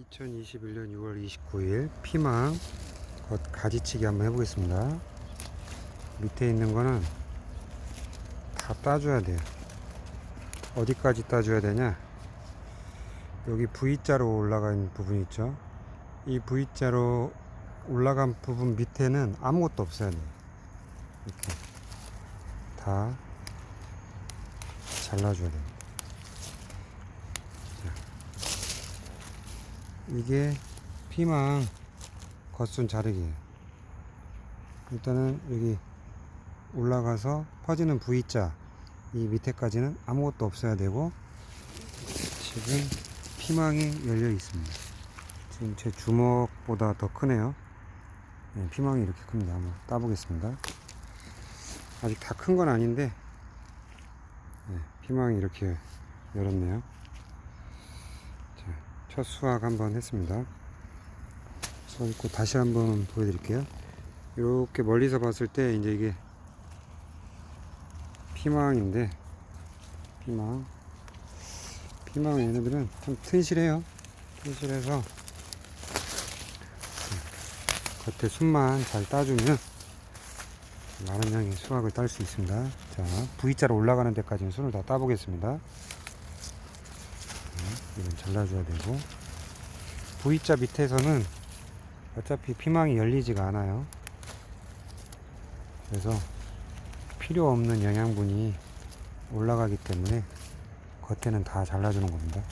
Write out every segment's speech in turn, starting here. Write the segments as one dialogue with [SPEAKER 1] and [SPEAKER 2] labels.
[SPEAKER 1] 2021년 6월 29일 피망 겉 가지치기 한번 해보겠습니다. 밑에 있는 거는 다 따줘야 돼요. 어디까지 따줘야 되냐? 여기 V자로 올라간 부분 있죠? 이 V자로 올라간 부분 밑에는 아무것도 없어야 돼요. 이렇게 다 잘라줘야 돼요. 이게 피망 겉순 자르기예요. 일단은 여기 올라가서 퍼지는 V자 이 밑에까지는 아무것도 없어야 되고 지금 피망이 열려 있습니다. 지금 제 주먹보다 더 크네요. 네, 피망이 이렇게 큽니다. 한번 따보겠습니다. 아직 다 큰 건 아닌데 네, 피망이 이렇게 열었네요. 자, 첫 수확 한번 했습니다. 수확 있고 다시 한번 보여드릴게요. 이렇게 멀리서 봤을 때 이제 이게 피망인데 피망 피망 얘네들은 좀 튼실해요. 튼실해서 겉에 순만 잘 따주면 많은 양의 수확을 딸 수 있습니다. 자, V자로 올라가는 데까지는 손을 다 따보겠습니다. 이건 잘라줘야 되고 V자 밑에서는 어차피 피망이 열리지가 않아요. 그래서 필요 없는 영양분이 올라가기 때문에 겉에는 다 잘라주는 겁니다.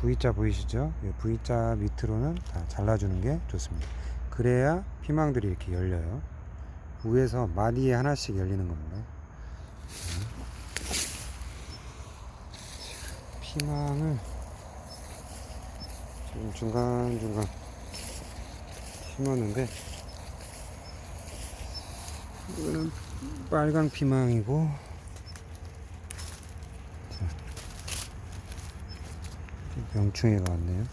[SPEAKER 1] V자 보이시죠? 이 V자 밑으로는 다 잘라주는 게 좋습니다. 그래야 피망들이 이렇게 열려요. 위에서 마디에 하나씩 열리는 겁니다. 피망을 지금 중간중간 심었는데 이거는 빨강 피망이고 명충해가 왔네요.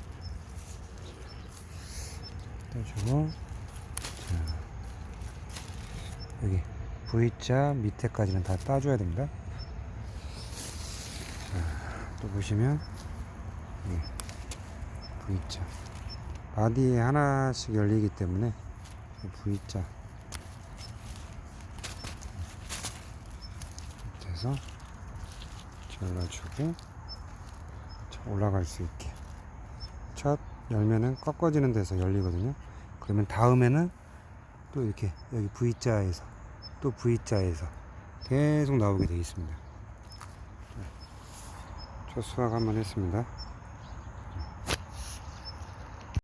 [SPEAKER 1] 따주고 자, 여기 V자 밑에까지는 다 따줘야 됩니다. 또 보시면 예, V자. 바디에 하나씩 열리기 때문에 V자. 밑에서 잘라주고 자, 올라갈 수 있게. 첫 열면은 꺾어지는 데서 열리거든요. 그러면 다음에는 또 이렇게 여기 V자에서 또 V자에서 계속 나오게 되어 있습니다. 첫 수확 한번 했습니다.